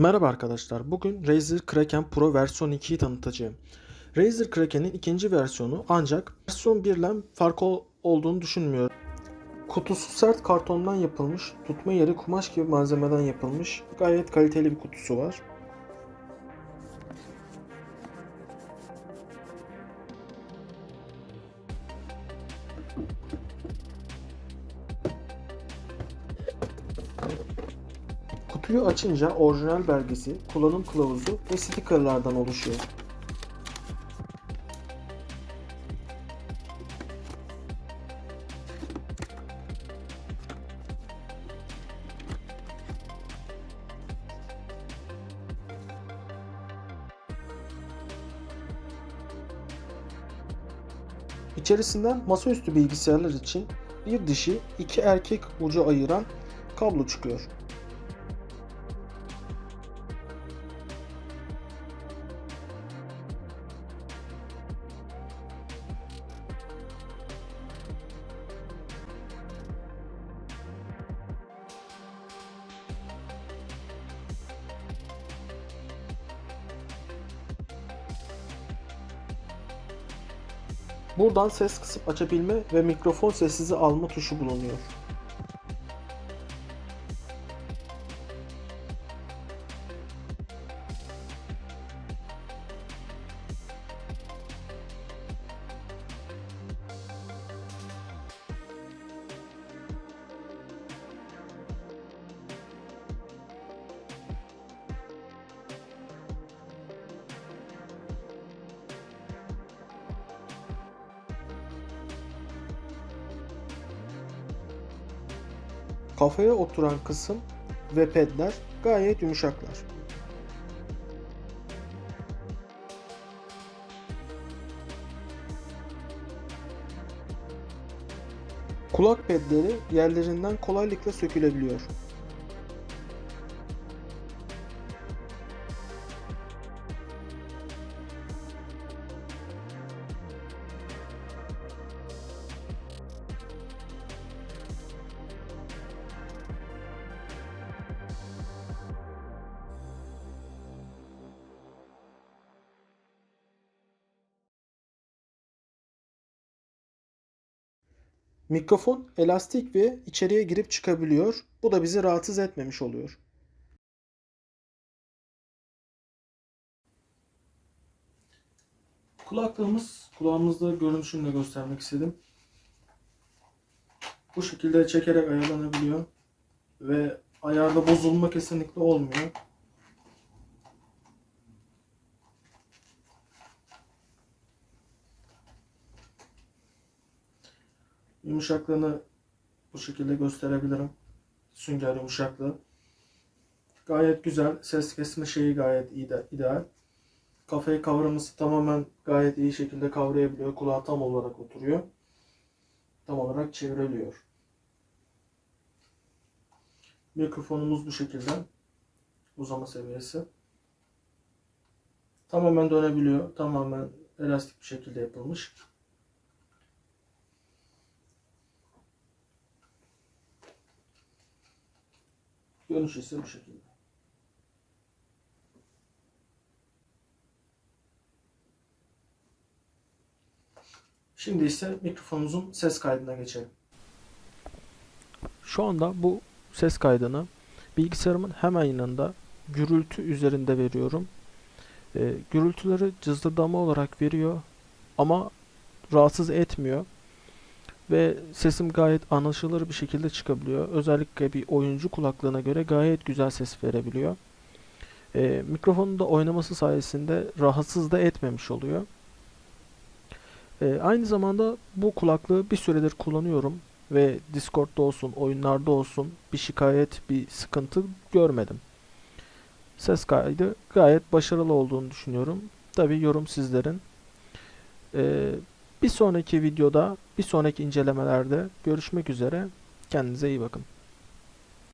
Merhaba arkadaşlar. Bugün Razer Kraken Pro versiyon 2'yi tanıtacağım. Razer Kraken'in ikinci versiyonu ancak versiyon 1 ile farkı ol- olduğunu düşünmüyorum. Kutusu sert kartondan yapılmış, tutma yeri kumaş gibi malzemeden yapılmış. Gayet kaliteli bir kutusu var. Kutuyu açınca orijinal belgesi, kullanım kılavuzu ve stickerlardan oluşuyor. İçerisinden masaüstü bilgisayarlar için bir dişi iki erkek ucu ayıran kablo çıkıyor. Buradan ses kısıp açabilme ve mikrofon sessize alma tuşu bulunuyor. Kafaya oturan kısım ve pedler gayet yumuşaklar. Kulak pedleri yerlerinden kolaylıkla sökülebiliyor. Mikrofon elastik ve içeriye girip çıkabiliyor. Bu da bizi rahatsız etmemiş oluyor. Kulaklığımız kulağımızda görünüşünü de göstermek istedim. Bu şekilde çekerek ayarlanabiliyor ve ayarda bozulma kesinlikle olmuyor. Yumuşaklığını bu şekilde gösterebilirim. Sünger yumuşaklığı. Gayet güzel. Ses kesme şeyi gayet iyi de, ideal. Kafayı kavraması tamamen gayet iyi şekilde kavrayabiliyor. Kulağa tam olarak oturuyor. Tam olarak çevriliyor. Mikrofonumuz bu şekilde. Uzama seviyesi. Tamamen dönebiliyor. Tamamen elastik bir şekilde yapılmış. Görünüş ise bu şekilde. Şimdi ise mikrofonumuzun ses kaydına geçelim. Şu anda bu ses kaydını bilgisayarımın hemen yanında gürültü üzerinde veriyorum. E, gürültüleri cızırdama olarak veriyor ama rahatsız etmiyor ve sesim gayet anlaşılır bir şekilde çıkabiliyor. Özellikle bir oyuncu kulaklığına göre gayet güzel ses verebiliyor. E, mikrofonun da oynaması sayesinde rahatsız da etmemiş oluyor. E, aynı zamanda bu kulaklığı bir süredir kullanıyorum ve Discord'da olsun, oyunlarda olsun bir şikayet, bir sıkıntı görmedim. Ses kaydı gayet başarılı olduğunu düşünüyorum. Tabi yorum sizlerin. E, bir sonraki videoda, bir sonraki incelemelerde görüşmek üzere. Kendinize iyi bakın.